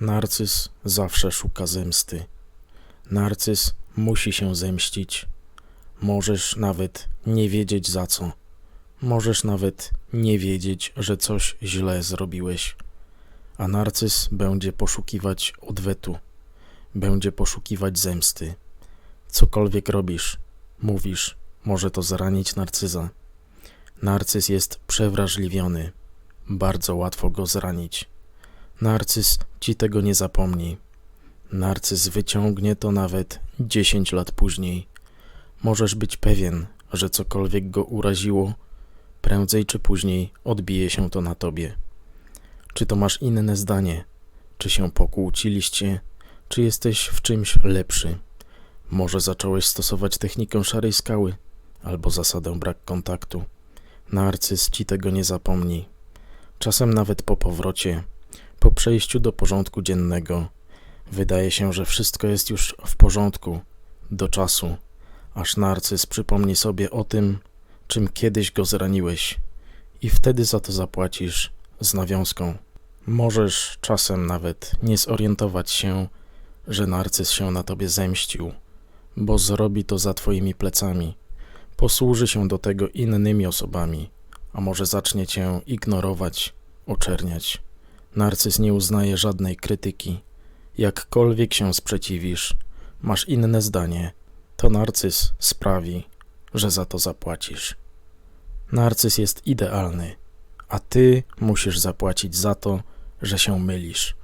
Narcyz zawsze szuka zemsty. Narcyz musi się zemścić. Możesz nawet nie wiedzieć za co. Możesz nawet nie wiedzieć, że coś źle zrobiłeś. A narcyz będzie poszukiwać odwetu. Będzie poszukiwać zemsty. Cokolwiek robisz, mówisz, może to zranić narcyza. Narcyz jest przewrażliwiony. Bardzo łatwo go zranić. Narcyz ci tego nie zapomni. Narcyz wyciągnie to nawet 10 lat później. Możesz być pewien, że cokolwiek go uraziło, prędzej czy później odbije się to na tobie. Czy to masz inne zdanie? Czy się pokłóciliście? Czy jesteś w czymś lepszy? Może zacząłeś stosować technikę szarej skały albo zasadę brak kontaktu. Narcyz ci tego nie zapomni. Czasem nawet po powrocie, po przejściu do porządku dziennego, wydaje się, że wszystko jest już w porządku, do czasu, aż narcyz przypomni sobie o tym, czym kiedyś go zraniłeś, i wtedy za to zapłacisz z nawiązką. Możesz czasem nawet nie zorientować się, że narcyz się na tobie zemścił, bo zrobi to za twoimi plecami. Posłuży się do tego innymi osobami, a może zacznie cię ignorować, oczerniać. Narcyz nie uznaje żadnej krytyki. Jakkolwiek się sprzeciwisz, masz inne zdanie, to narcyz sprawi, że za to zapłacisz. Narcyz jest idealny, a ty musisz zapłacić za to, że się mylisz.